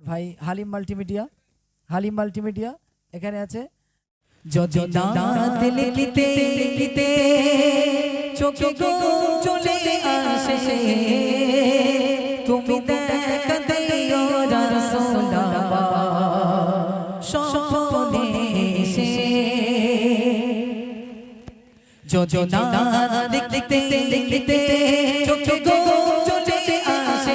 ভাই Halim multimedia Halim multimedia এখানে আছে। চোখে চলে আসে। যদি না দেখতে দেখতে চোখে চলে আসে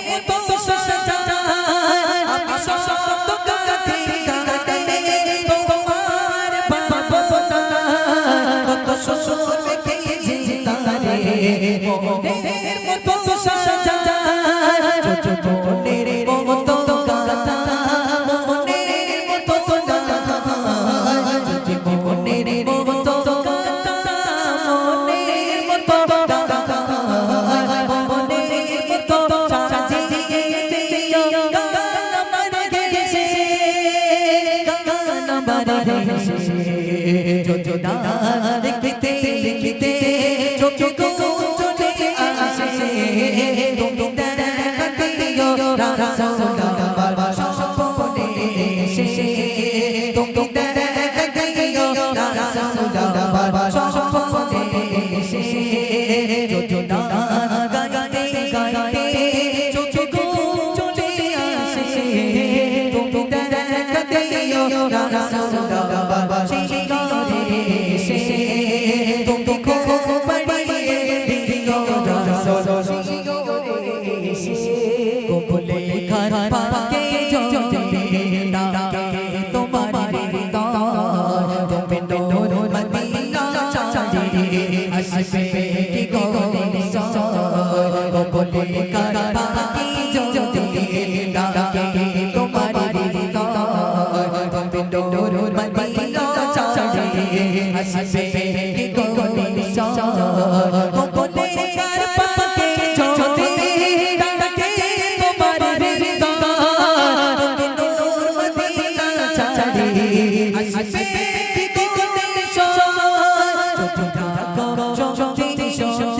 কমর রে জোজোদান দেখতে দেখতে চোখে কো চোখে আসে তুমি দেখতে রাসা 高高撞撞，停停。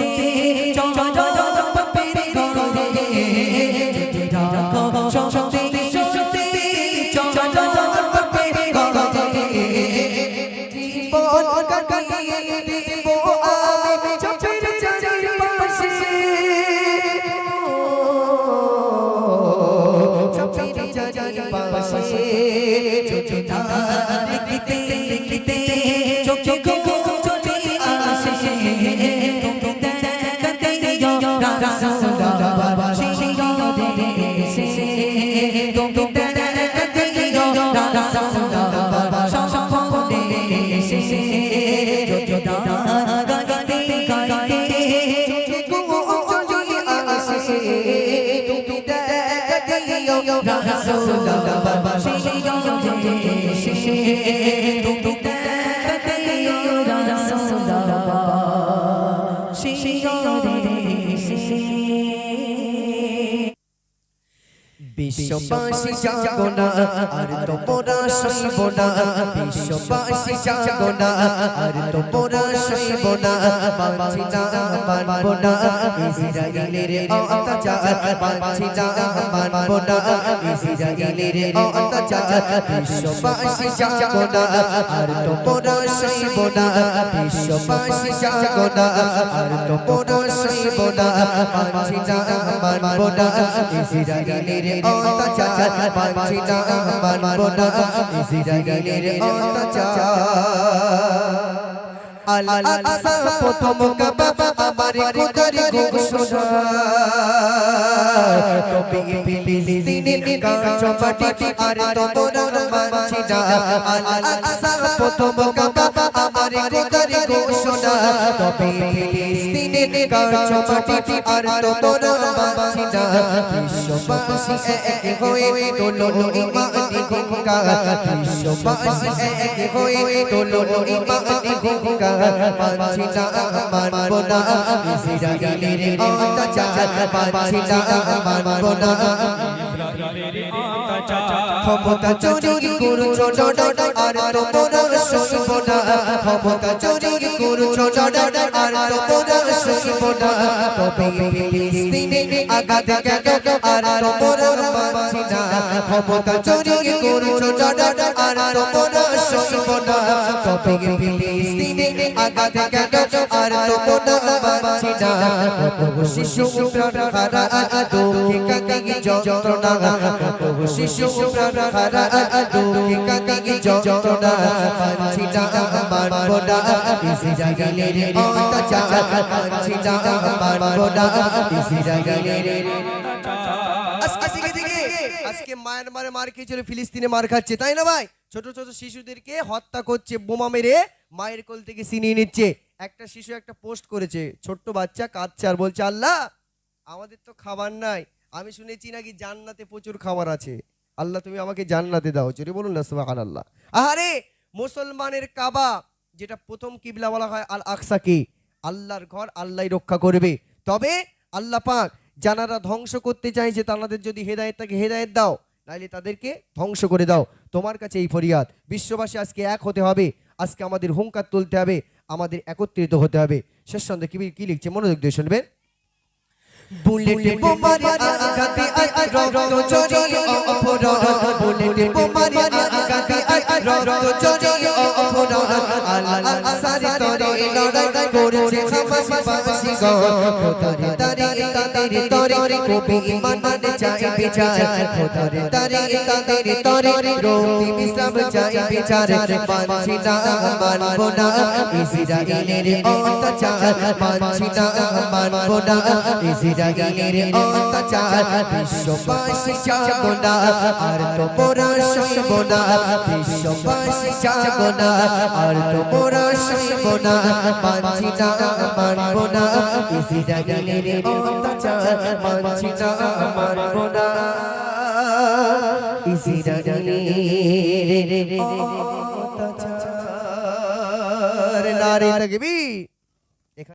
Rasul Allah, Rasul Allah, Rasul Allah, Rasul Allah, Rasul Allah, বিশ্ববাসী জাগো না আর তোমরা সইব না বিশ্ববাসী জাগো না আর তোমরা সইব না মানছি না মানব না ইসরায়েলের অত্যাচার মানছি না মানব না ইসরায়েলের অত্যাচার বিশ্ববাসী জাগো না আর তোমরা সইব না বিশ্ববাসী জাগো না আর তোমরা সইব না মানছি না মানব না ইসরায়েলের অত্যাচার মানছি না। মানব না। ইসরায়েলের অত্যাচার। আল আকসা প্রথম কাবা আমার কোদারি ঘোষণা তবে ফিলিস্তিনের কাঁচপাটি আর তোমরা মানছি না? আল আকসা প্রথম কাবা আমার কোদারি ঘোষণা তবে ফিলিস্তিনের কাঁচপাটি আর তোমরা মানছি না বিশ্ববাসী এক হয়ে তোলো ইমানি ঘুমকা বিশ্ববাসী এক হয়ে তোলো ইমানি ঘুমকা মানছি না। মানব না। ইসরায়েলের অত্যাচার মানছি না মানব না। ক্ষমতা চুরি করছ ডড আর তোমরা সইব না। ক্ষমতা চুরি করছ ডড আর তোমরা সইব না। তবে ফিলিস্তিনে আঘাত কেন আর তোমরা মানছি না। ক্ষমতা চুরি করছ ডড আর তোমরা সইব না। তবে ফিলিস্তিনে আঘাত কেন আর তোমরা মানছি না। কত শিশু প্রাণ হারা দুঃখে কাকে যন্ত্রণা। কত আজকে মায়ানমারে মার খেয়েছিল, ফিলিস্তিনে মার খাচ্ছে, তাই না ভাই? ছোট ছোট শিশুদেরকে হত্যা করছে, বোমা মেরে মায়ের কোল থেকে ছিনিয়ে নিচ্ছে। একটা শিশু একটা পোস্ট করেছে, ছোট্ট বাচ্চা কাঁদছে আর বলছে, আল্লাহ, আমাদের তো খাবার নাই। আমি শুনেছি নাকি জান্নাতে প্রচুর খাবার আছে। আল্লাহ তুমি আমাকে জান্নাতে দাও জোরে বলুন না সুবাহ আল্লাহ আহারে, মুসলমানের কাবা, যেটা প্রথম কিবলা বলা হয় আল আকসাকে আল্লাহর ঘর আল্লাহ রক্ষা করবে। তবে আল্লাহ পাক যারা ধ্বংস করতে চাইছে তাদের যদি হেদায়েত থাকে হেদায়েত দাও, নাইলে তাদেরকে ধ্বংস করে দাও। তোমার কাছে এই ফরিয়াদ। বিশ্ববাসী আজকে এক হতে হবে, আজকে আমাদের হুঙ্কার তুলতে হবে, আমাদের একত্রিত হতে হবে। শেষ সন্ধ্যে কি লিখছে? মনোযোগ দিয়ে শুনবেন। বুলেট বোমার আঘাতে রক্ত ঝরিয়ে অপরাধ। বুলেট বোমার আঘাতে রক্ত ঝরিয়ে অপরাধ। আল্লাহ সারে তরে লড়াই করেছে হামাস বাসী গো খোদারে তারে তাদের তরে কবি ইমান মানে চাই বিচার। খোদারে তারে তাদের তরে রোটি বিশ্রাম চাই বিচার। মানছি না মানব না ইসরায়েলের অত্যাচার। মানছি না মানব না ইসরায়েলের অত্যাচার, বিশ্ববাসী জাগো না আর তোমরা সইব না বিশ্ববাসী জাগো আর তোমরা সইব মানছি না, মানব না, ইসরায়েলের অত্যাচার, মানছি না, মানব না, ইসরায়েলের অত্যাচার।